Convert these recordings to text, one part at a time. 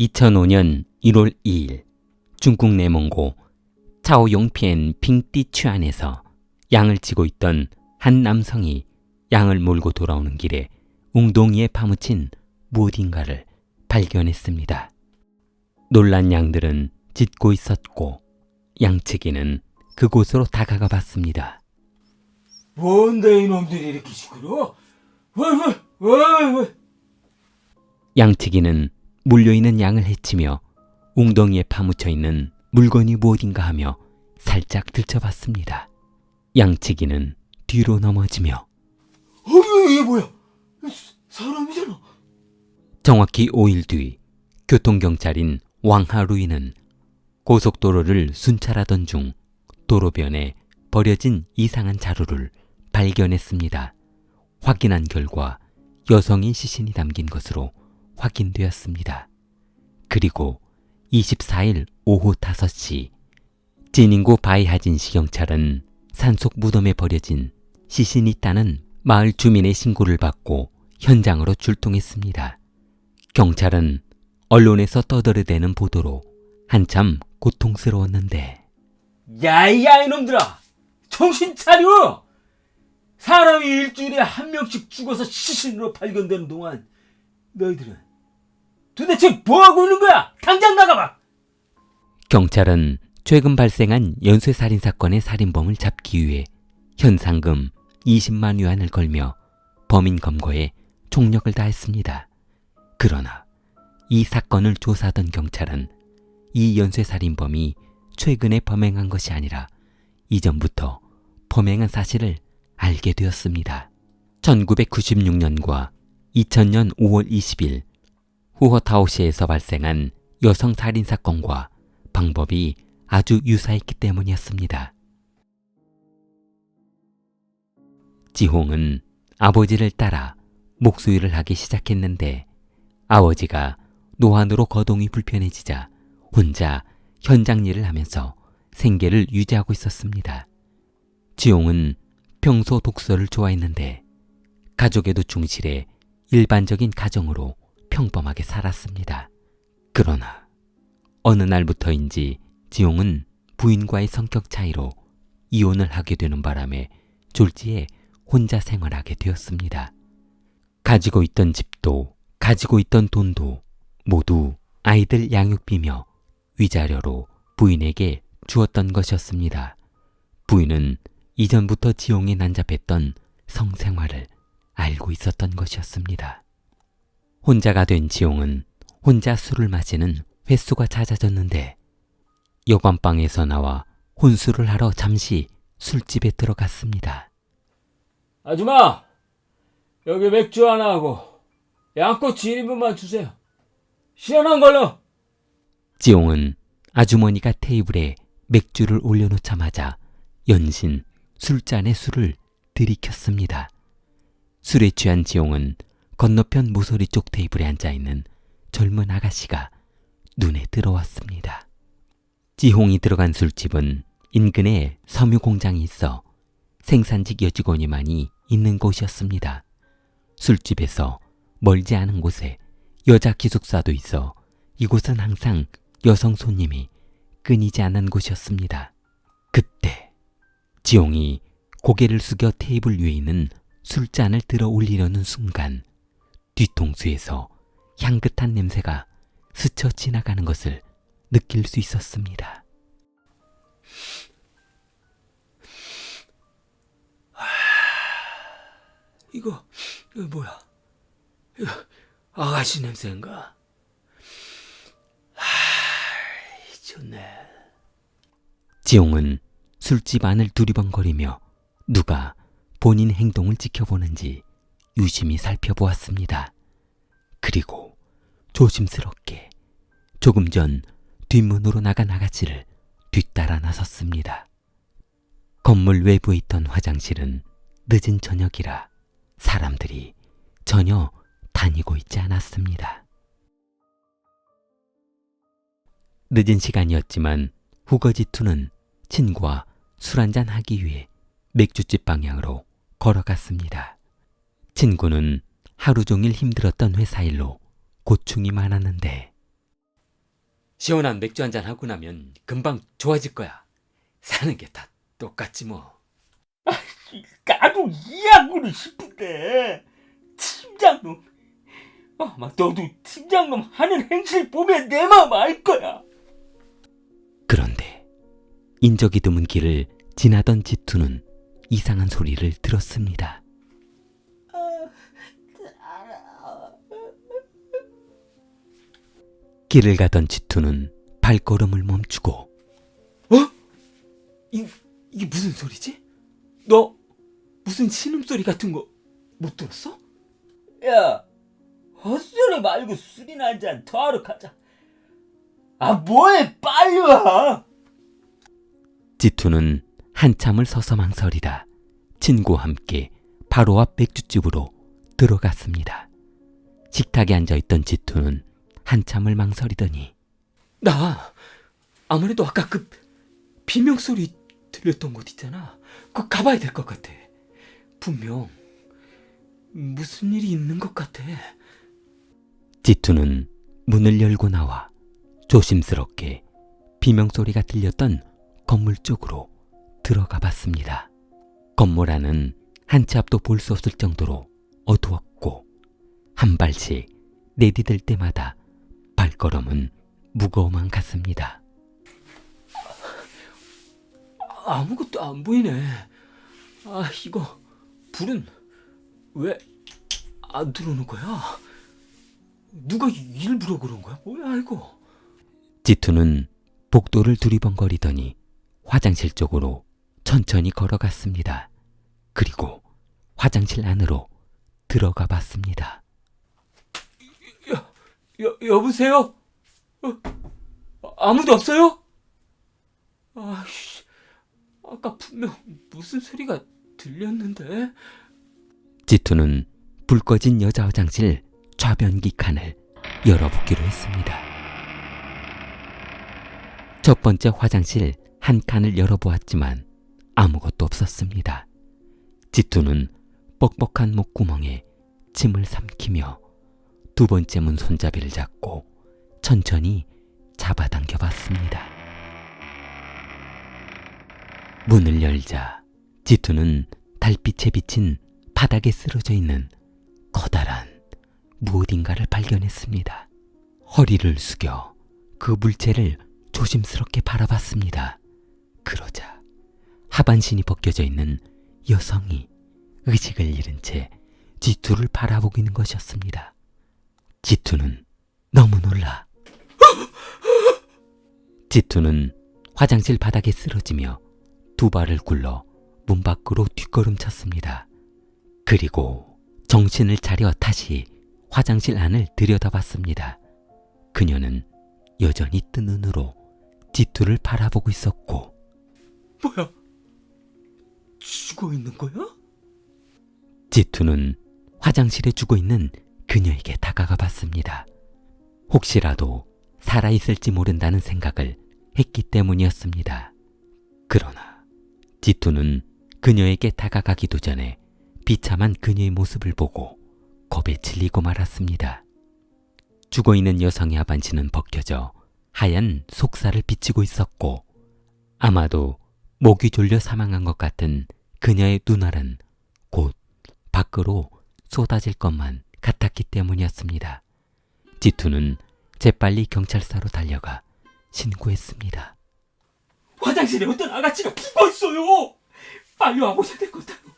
2005년 1월 2일 중국 내몽고 차오용피엔 핑띠취안에서 양을 치고 있던 한 남성이 양을 몰고 돌아오는 길에 웅동이에 파묻힌 무엇인가를 발견했습니다. 놀란 양들은 짖고 있었고 양치기는 그곳으로 다가가 봤습니다. 뭔데 이놈들이 이렇게 시끄러? 왜왜 왜 왜 양치기는 물려있는 양을 해치며 웅덩이에 파묻혀 있는 물건이 무엇인가 하며 살짝 들춰봤습니다. 양치기는 뒤로 넘어지며 어 이게 뭐야? 사- 사람이잖아. 정확히 5일 뒤 교통경찰인 왕하루이는 고속도로를 순찰하던 중 도로변에 버려진 이상한 자루를 발견했습니다. 확인한 결과 여성의 시신이 담긴 것으로 확인되었습니다. 그리고 24일 오후 5시 진인구 바이하진 시 경찰은 산속 무덤에 버려진 시신이 있다는 마을 주민의 신고를 받고 현장으로 출동했습니다. 경찰은 언론에서 떠들어대는 보도로 한참 고통스러웠는데 야야 이놈들아, 정신 차려! 사람이 일주일에 한 명씩 죽어서 시신으로 발견되는 동안 너희들은 도대체 뭐 하고 있는 거야? 당장 나가봐. 경찰은 최근 발생한 연쇄살인 사건의 살인범을 잡기 위해 현상금 20만 위안을 걸며 범인 검거에 총력을 다했습니다. 그러나 이 사건을 조사하던 경찰은 이 연쇄살인범이 최근에 범행한 것이 아니라 이전부터 범행한 사실을 알게 되었습니다. 1996년과 2000년 5월 20일 후허타오시에서 발생한 여성 살인 사건과 방법이 아주 유사했기 때문이었습니다. 지홍은 아버지를 따라 목수일을 하기 시작했는데 아버지가 노안으로 거동이 불편해지자 혼자 현장 일을 하면서 생계를 유지하고 있었습니다. 지용은 평소 독서를 좋아했는데 가족에도 충실해 일반적인 가정으로 평범하게 살았습니다. 그러나 어느 날부터인지 지용은 부인과의 성격 차이로 이혼을 하게 되는 바람에 졸지에 혼자 생활하게 되었습니다. 가지고 있던 집도 가지고 있던 돈도 모두 아이들 양육비며 위자료로 부인에게 주었던 것이었습니다. 부인은 이전부터 지용에 난잡했던 성생활을 알고 있었던 것이었습니다. 혼자가 된 지용은 혼자 술을 마시는 횟수가 잦아졌는데 여관방에서 나와 혼술을 하러 잠시 술집에 들어갔습니다. 아줌마, 여기 맥주 하나 하고 양꼬치 1인분만 주세요. 시원한 걸로. 지용은 아주머니가 테이블에 맥주를 올려놓자마자 연신 술잔에 술을 들이켰습니다. 술에 취한 지용은 건너편 모서리 쪽 테이블에 앉아 있는 젊은 아가씨가 눈에 들어왔습니다. 지홍이 들어간 술집은 인근에 섬유 공장이 있어 생산직 여직원이 많이 있는 곳이었습니다. 술집에서 멀지 않은 곳에 여자 기숙사도 있어 이곳은 항상 여성 손님이 끊이지 않는 곳이었습니다. 그때 지용이 고개를 숙여 테이블 위에 있는 술잔을 들어 올리려는 순간 뒤통수에서 향긋한 냄새가 스쳐 지나가는 것을 느낄 수 있었습니다. 이거, 이거 뭐야? 이거 아가씨 냄새인가? 아, 좋네. 지용은 술집 안을 두리번거리며 누가 본인 행동을 지켜보는지 유심히 살펴보았습니다. 그리고 조심스럽게 조금 전 뒷문으로 나간 아가씨를 뒤따라 나섰습니다. 건물 외부에 있던 화장실은 늦은 저녁이라 사람들이 전혀 다니고 있지 않았습니다. 늦은 시간이었지만 후거지투는 친구와 술 한잔 하기 위해 맥주집 방향으로 걸어갔습니다. 친구는 하루 종일 힘들었던 회사 일로 고충이 많았는데 시원한 맥주 한잔 하고 나면 금방 좋아질 거야. 사는 게 다 똑같지 뭐. 나도 이해하고는 싶은데 팀장놈 아마 너도 팀장놈 하는 행실 보면 내 마음 알 거야 그런데 인적이 드문 길을 지나던 지투는 이상한 소리를 들었습니다. 길을 가던 지투는 발걸음을 멈추고 어? 이, 이게 무슨 소리지? 너 무슨 신음소리 같은 거 못 들었어? 야 헛소리 말고 술이나 한잔 더 하러 가자 아 뭐해 빨리 와 지투는 한참을 서서 망설이다 친구와 함께 바로 앞 맥주집으로 들어갔습니다. 식탁에 앉아 있던 지투는 한참을 망설이더니 나 아무래도 아까 그 비명 소리 들렸던 곳 있잖아. 그 가봐야 될 것 같아. 분명 무슨 일이 있는 것 같아. 지투는 문을 열고 나와 조심스럽게 비명 소리가 들렸던 건물 쪽으로 들어가 봤습니다. 건물 안은 한 치 앞도 볼 수 없을 정도로 어두웠고 한 발씩 내디딜 때마다 발걸음은 무거워만 갔습니다. 아무것도 안 보이네. 아 이거 불은 왜 안 들어오는 거야? 누가 일부러 그런 거야? 뭐야 이거? 지투는 복도를 두리번거리더니 화장실 쪽으로 천천히 걸어갔습니다. 그리고 화장실 안으로 들어가 봤습니다. 여, 여, 여보세요? 어, 아무도 없어요? 아이씨, 아까 분명 무슨 소리가 들렸는데? 지투는 불 꺼진 여자 화장실 좌변기 칸을 열어보기로 했습니다. 첫 번째 화장실 한 칸을 열어보았지만 아무것도 없었습니다. 지투는 뻑뻑한 목구멍에 침을 삼키며 두 번째 문 손잡이를 잡고 천천히 잡아당겨 봤습니다. 문을 열자 지투는 달빛에 비친 바닥에 쓰러져 있는 커다란 무엇인가를 발견했습니다. 허리를 숙여 그 물체를 조심스럽게 바라봤습니다. 그러자 하반신이 벗겨져 있는 여성이 의식을 잃은 채 지투를 바라보고 있는 것이었습니다. 지투는 너무 놀라. 지투는 화장실 바닥에 쓰러지며 두 발을 굴러 문 밖으로 뒷걸음쳤습니다. 그리고 정신을 차려 다시 화장실 안을 들여다봤습니다. 그녀는 여전히 뜬 눈으로 지투를 바라보고 있었고 뭐야? 죽어 있는 거야? 지투는 화장실에 죽어 있는 그녀에게 다가가 봤습니다. 혹시라도 살아있을지 모른다는 생각을 했기 때문이었습니다. 그러나 지투는 그녀에게 다가가기도 전에 비참한 그녀의 모습을 보고 겁에 질리고 말았습니다. 죽어 있는 여성의 하반신은 벗겨져 하얀 속살을 비치고 있었고 아마도 목이 졸려 사망한 것 같은 그녀의 눈알은 곧 밖으로 쏟아질 것만 같았기 때문이었습니다. 지투는 재빨리 경찰서로 달려가 신고했습니다. 화장실에 어떤 아가씨가 죽어 있어요 빨리 와보셔야 될 것 같아요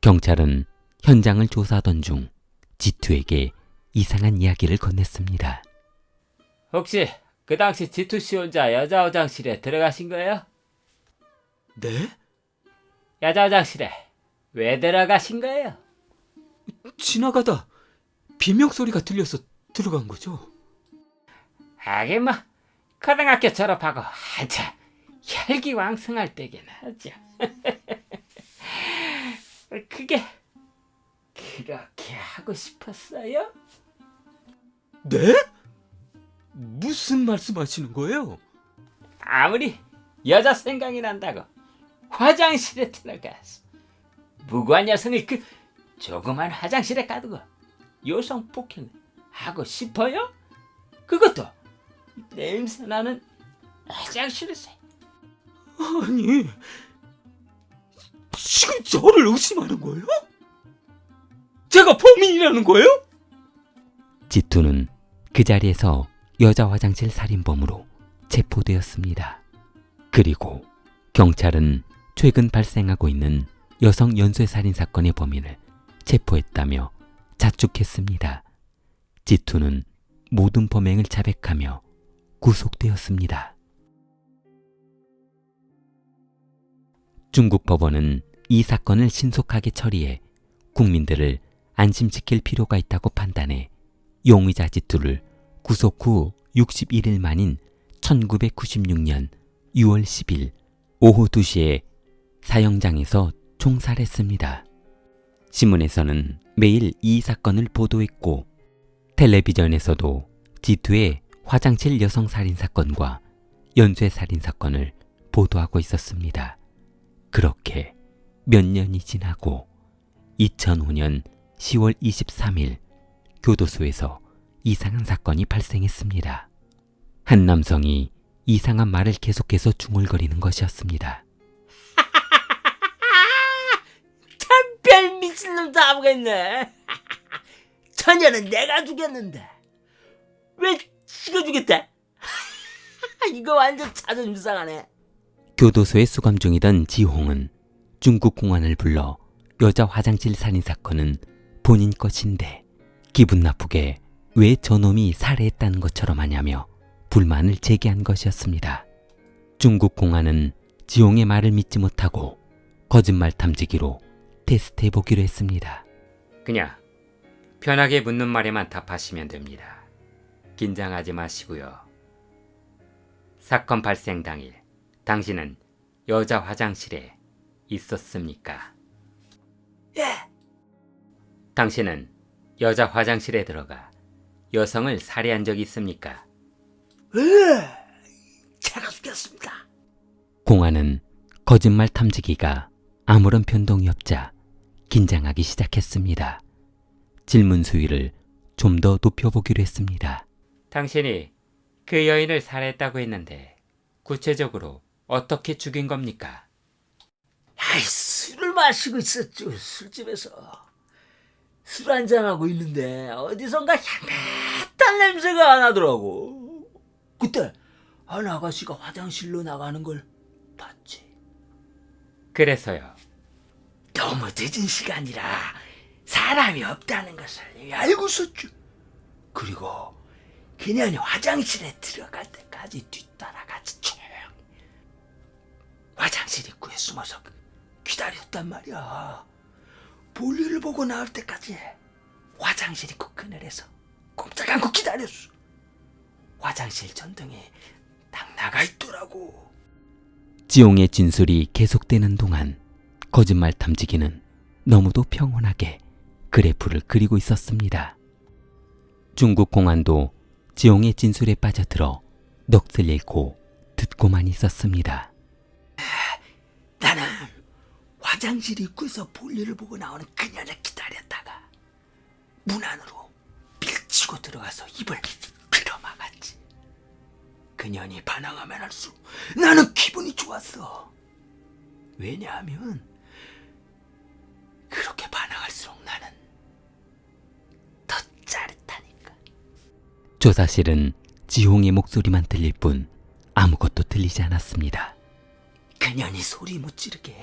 경찰은 현장을 조사하던 중 지투에게 이상한 이야기를 건넸습니다. 혹시 그 당시 지투 씨 혼자 여자 화장실에 들어가신 거예요? 네? 여자 화장실에 왜 들어가신 거예요? 지나가다 비명 소리가 들려서 들어간 거죠. 하긴 뭐 고등학교 졸업하고 한참 혈기 왕성할 때긴 하죠. 그게 그렇게 하고 싶었어요? 네? 무슨 말씀하시는 거예요? 아무리 여자 생각이 난다고 화장실에 들어가서 무고한 여성을 그 조그만 화장실에 가두고 여성 폭행을 하고 싶어요? 그것도 냄새 나는 화장실에서 아니, 지금 저를 의심하는 거예요? 제가 범인이라는 거예요? 지투는 그 자리에서 여자 화장실 살인범으로 체포되었습니다. 그리고 경찰은 최근 발생하고 있는 여성 연쇄 살인 사건의 범인을 체포했다며 자축했습니다. 지투는 모든 범행을 자백하며 구속되었습니다. 중국 법원은 이 사건을 신속하게 처리해 국민들을 안심시킬 필요가 있다고 판단해 용의자 지투를 구속 후 61일 만인 1996년 6월 10일 오후 2시에 사형장에서 총살했습니다. 신문에서는 매일 이 사건을 보도했고 텔레비전에서도 지투의 화장실 여성 살인 사건과 연쇄 살인 사건을 보도하고 있었습니다. 그렇게 몇 년이 지나고 2005년 10월 23일 교도소에서 이상한 사건이 발생했습니다. 한 남성이 이상한 말을 계속해서 중얼거리는 것이었습니다. 미친놈도 아무겠네. 처녀는 내가 죽였는데 왜 죽였대? 이거 완전 자존심 상하네. 교도소에 수감 중이던 지홍은 중국 공안을 불러 여자 화장실 살인 사건은 본인 것인데 기분 나쁘게 왜 저놈이 살해했다는 것처럼 하냐며 불만을 제기한 것이었습니다. 중국 공안은 지홍의 말을 믿지 못하고 거짓말 탐지기로 테스트해 보기로 했습니다. 그냥 편하게 묻는 말에만 답하시면 됩니다. 긴장하지 마시고요. 사건 발생 당일 당신은 여자 화장실에 있었습니까? 예, 당신은 여자 화장실에 들어가 여성을 살해한 적이 있습니까? 예, 제가 죽였습니다. 공안은 거짓말 탐지기가 아무런 변동이 없자 긴장하기 시작했습니다. 질문 수위를 좀 더 높여보기로 했습니다. 당신이 그 여인을 살해했다고 했는데 구체적으로 어떻게 죽인 겁니까? 아이, 술을 마시고 있었죠, 술집에서. 술 한잔하고 있는데, 어디선가 향긋한 냄새가 안 나더라고. 그때, 한 아가씨가 화장실로 나가는 걸 봤지. 그래서요. 너무 늦은 시간이라 사람이 없다는 것을 알고 있었죠. 그리고 그년이 화장실에 들어갈 때까지 뒤따라가지 조용 화장실 입구에 숨어서 기다렸단 말이야. 볼일을 보고 나올 때까지 화장실 입구 그늘에서 꼼짝 않고 기다렸어. 화장실 전등이 딱 나가 있더라고. 지용의 진술이 계속되는 동안 거짓말 탐지기는 너무도 평온하게 그래프를 그리고 있었습니다. 중국 공안도 지용의 진술에 빠져들어 넋을 잃고 듣고만 있었습니다. 나는 화장실 입구에서 볼일을 보고 나오는 그녀를 기다렸다가 문 안으로 밀치고 들어가서 입을 빌어막았지. 그년이 반항하면 할수록 나는 기분이 좋았어. 왜냐하면 그렇게 반항할수록 나는 더 짜릿하니까. 조사실은 지홍의 목소리만 들릴 뿐 아무것도 들리지 않았습니다. 그년이 소리 못 지르게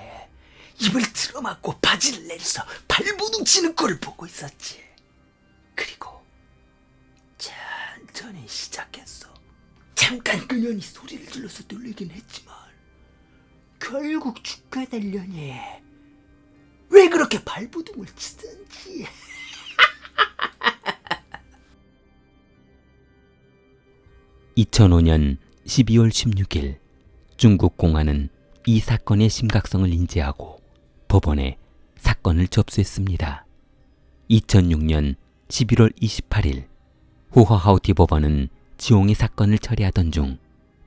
입을 틀어막고 바지를 내려서 발부둥 치는 꼴을 보고 있었지. 그리고 천천히 시작했어. 잠깐 그년이 소리를 질러서 놀리긴 했지만 결국 축하되려니 왜 그렇게 발부둥을 치든지. (2005년 12월 16일) 중국 공안은 이 사건의 심각성을 인지하고 법원에 사건을 접수했습니다. 2006년 11월 28일 호허하우티 법원은 지용의 사건을 처리하던 중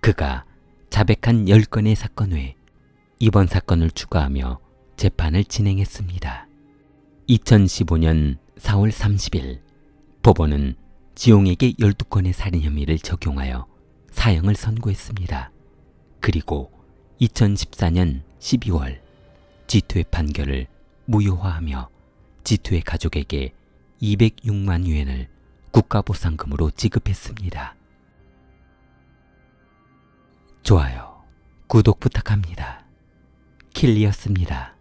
그가 자백한 10건의 사건 외 이번 사건을 추가하며 재판을 진행했습니다. 2015년 4월 30일 법원은 지용에게 12건의 살인 혐의를 적용하여 사형을 선고했습니다. 그리고 2014년 12월 G2의 판결을 무효화하며 G2의 가족에게 206만 유엔을 국가보상금으로 지급했습니다. 좋아요, 구독 부탁합니다. 킬리였습니다.